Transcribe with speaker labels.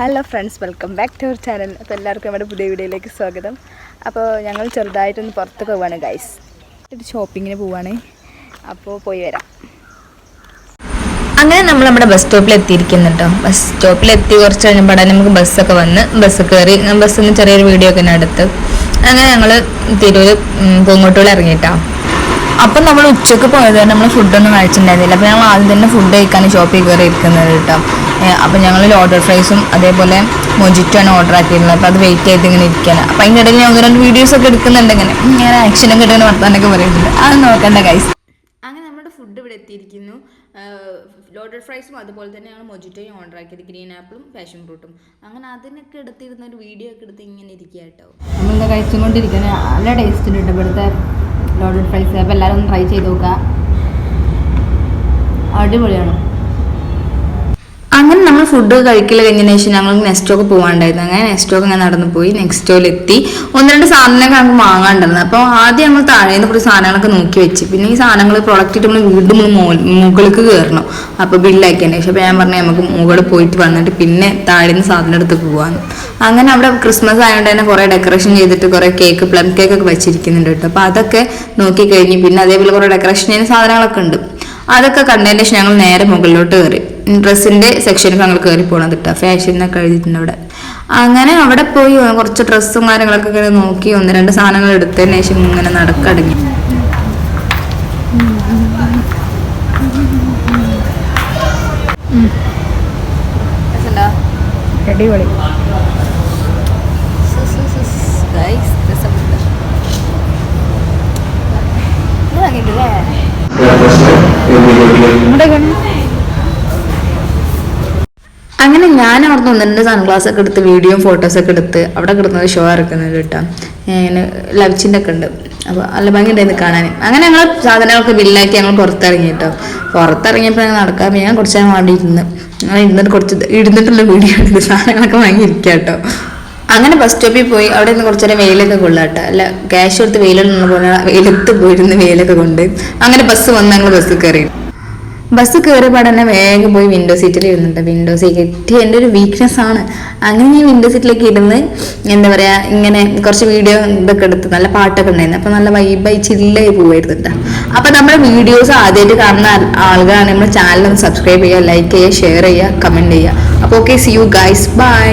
Speaker 1: Hello friends welcome back to our channel അപ്പോൾ എല്ലാവർക്കും നമ്മുടെ പുതിയ വീഡിയോയിലേക്ക് സ്വാഗതം. അപ്പോൾ ഞങ്ങൾ ചെറുതായിട്ടൊന്ന് പുറത്തൊക്കെ പോവാണ് ഗൈസ് ഒരു ഷോപ്പിങ്ങിന് പോവാണ്. അപ്പോൾ പോയി വരാം.
Speaker 2: അങ്ങനെ നമ്മൾ നമ്മുടെ ബസ് സ്റ്റോപ്പിൽ എത്തിയിരിക്കുന്നു കേട്ടോ ബസ് സ്റ്റോപ്പിൽ എത്തി കുറച്ച് കഴിഞ്ഞപ്പോൾ നമുക്ക് ബസ്സൊക്കെ വന്ന് ബസ് കയറി ബസ്സിൽ നിന്ന് ചെറിയൊരു വീഡിയോ ഒക്കെ എടുത്ത്. അങ്ങനെ ഞങ്ങൾ തിരൂർ പൂങ്കോട്ടുകൾ ഇറങ്ങിയിട്ടോ അപ്പം നമ്മൾ ഉച്ചയ്ക്ക് പോയത് നമ്മൾ ഫുഡൊന്നും കഴിച്ചിട്ടുണ്ടായിരുന്നില്ല. അപ്പോൾ ഞങ്ങൾ ആദ്യം തന്നെ ഫുഡ് കഴിക്കാൻ ഷോപ്പിൽ കയറി ഇരിക്കുന്നത് കേട്ടോ. അപ്പം ഞങ്ങൾ ലോഡർ ഫ്രൈസും അതേപോലെ മൊജിറ്റോ ആണ് ഓർഡർ ആക്കിയിരുന്നത്. അപ്പോൾ അത് വെയിറ്റ് ചെയ്ത് ഇങ്ങനെ ഇരിക്കുകയാണ് അപ്പോൾ അതിന്റെ ഇടയിൽ ഞാൻ രണ്ട് വീഡിയോസ് ഒക്കെ എടുക്കുന്നുണ്ട് ഇങ്ങനെ. ഞാൻ ആക്ഷനൊക്കെ ഇട്ടിങ്ങനെ വർത്താനൊക്കെ പറയുന്നുണ്ട്. അത് നോക്കണ്ട ഗൈസ് അങ്ങനെ നമ്മുടെ ഫുഡ് ഇവിടെ എത്തിയിരിക്കുന്നു. ലോഡഡ് ഫ്രൈസും അതുപോലെ തന്നെ ഞങ്ങൾ മൊജിറ്റോയും ഓർഡർ ആക്കിയത്. ഗ്രീൻ ആപ്പിളും പാഷൻ ഫ്രൂട്ടും. അങ്ങനെ അതിനൊക്കെ എടുത്തിരുന്ന ഒരു വീഡിയോ ഒക്കെ എടുത്ത് ഇങ്ങനെ ഇരിക്കുക കേട്ടോ.
Speaker 1: നമ്മളിന്ന് കഴിച്ചുകൊണ്ടിരിക്കുന്നത് നല്ല ടേസ്റ്റ് ഉണ്ട് ഇവിടുത്തെ ലോഡഡ് ഫ്രൈസ്. അപ്പോൾ എല്ലാവരും ഒന്ന് ട്രൈ ചെയ്ത് നോക്കുക അടിപൊളിയാണ്.
Speaker 2: ഫുഡ് കഴിക്കൽ കഴിഞ്ഞതിന് ശേഷം ഞങ്ങൾ നെക്സ്റ്റോക്ക് പോകാണ്ടായിരുന്നു അങ്ങനെ നെക്സ്റ്റോക്ക് അങ്ങനെ നടന്നു പോയി. നെക്സ്റ്റോയിലെത്തി ഒന്ന് രണ്ട് സാധനങ്ങളൊക്കെ ഞങ്ങൾക്ക് വാങ്ങാണ്ടായിരുന്നു. അപ്പോൾ ആദ്യം ഞങ്ങൾ താഴേന്ന് കുറച്ച് സാധനങ്ങളൊക്കെ നോക്കി വെച്ച്. പിന്നെ ഈ സാധനങ്ങൾ പ്രൊഡക്റ്റ് നമ്മൾ വീണ്ടും മുകളിലേക്ക് കയറണം അപ്പോൾ ബില്ലാക്കിയതിന് ശേഷം അപ്പോൾ ഞാൻ പറഞ്ഞു നമുക്ക് മുകളിൽ പോയിട്ട് വന്നിട്ട് പിന്നെ താഴേന്ന് സാധനം എടുത്ത് പോകാമെന്ന് അങ്ങനെ അവിടെ ക്രിസ്മസ് ആയതുകൊണ്ട് തന്നെ കുറേ ഡെക്കറേഷൻ ചെയ്തിട്ട് കുറേ കേക്ക് പ്ലം കേക്ക് ഒക്കെ വെച്ചിരിക്കുന്നുണ്ട് കേട്ടോ. അപ്പോൾ അതൊക്കെ നോക്കി കഴിഞ്ഞ് പിന്നെ അതേപോലെ കുറേ ഡെക്കറേഷൻ ചെയ്യുന്ന സാധനങ്ങളൊക്കെ ഉണ്ട്. അതൊക്കെ കണ്ടതിന് ശേഷം ഞങ്ങൾ നേരെ മുകളിലോട്ട് കയറി ഡ്രസ്സിന്റെ സെക്ഷനിൽ ഞങ്ങൾ കയറി പോകണത് കേട്ടോ എന്നൊക്കെ എഴുതിയിട്ടുണ്ട് അവിടെ. അങ്ങനെ അവിടെ പോയി കുറച്ച് ഡ്രസ്സും കാര്യങ്ങളൊക്കെ ഇങ്ങനെ നോക്കി ഒന്ന് രണ്ട് സാധനങ്ങൾ എടുത്തതിന് ശേഷം ഇങ്ങനെ നടക്കടങ്ങി.
Speaker 1: അടിപൊളി.
Speaker 2: അങ്ങനെ ഞാൻ ഒന്ന് രണ്ട് സൺഗ്ലാസ് ഒക്കെ എടുത്ത് വീഡിയോയും ഫോട്ടോസൊക്കെ എടുത്ത് അവിടെ കിടന്നത് ഷോ ഇറക്കുന്നത് കേട്ടോ. ഇങ്ങനെ ലവിച്ചിന്റെ ഒക്കെ ഉണ്ട്. അപ്പോൾ നല്ല ഭംഗി ഉണ്ടായിരുന്നു കാണാൻ. അങ്ങനെ ഞങ്ങൾ സാധനങ്ങളൊക്കെ ബില്ലാക്കി ഞങ്ങൾ പുറത്തിറങ്ങി കേട്ടോ. പുറത്തിറങ്ങിയപ്പോൾ ഞങ്ങൾ നടക്കാൻ ഞാൻ കുറച്ച് നേരം വേണ്ടി ഇരുന്ന്. ഞങ്ങൾ ഇരുന്നിട്ട് കുറച്ച് ഇരുന്നിട്ടുള്ള വീഡിയോ എടുത്ത് സാധനങ്ങളൊക്കെ വാങ്ങി ഇരിക്കുക കേട്ടോ. അങ്ങനെ ബസ് സ്റ്റോപ്പിൽ പോയി അവിടെ നിന്ന് കുറച്ച് നേരം വെയിലൊക്കെ കൊള്ളാട്ടെ അല്ല ക്യാഷ് കൊടുത്ത് വെയിലുള്ള പോലെ വെയിലത്ത് പോയിരുന്ന് വെയിലൊക്കെ കൊണ്ട്. അങ്ങനെ ബസ് വന്ന് ഞങ്ങൾ ബസ്സിൽ കയറി. ബസ് കയറി തന്നെ വേഗം പോയി വിൻഡോ സീറ്റിൽ ഇരുന്നുണ്ട് വിൻഡോ സീറ്റ് എന്റെ ഒരു വീക്ക്നെസ് ആണ്. അങ്ങനെ ഞാൻ വിൻഡോ സീറ്റിലേക്ക് ഇരുന്ന് എന്താ പറയുക ഇങ്ങനെ കുറച്ച് വീഡിയോ ഇതൊക്കെ എടുത്ത് നല്ല പാട്ടൊക്കെ ഉണ്ടായിരുന്നു. അപ്പം നല്ല വൈബായി ചില്ലായി പോവായിരുന്നു അപ്പോൾ നമ്മുടെ വീഡിയോസ് ആദ്യമായിട്ട് കാണുന്ന ആളുകളാണ് നമ്മുടെ ചാനൽ ഒന്ന് സബ്സ്ക്രൈബ് ചെയ്യുക ലൈക്ക് ചെയ്യുക ഷെയർ ചെയ്യുക കമന്റ് ചെയ്യുക. അപ്പോൾ okay see you guys bye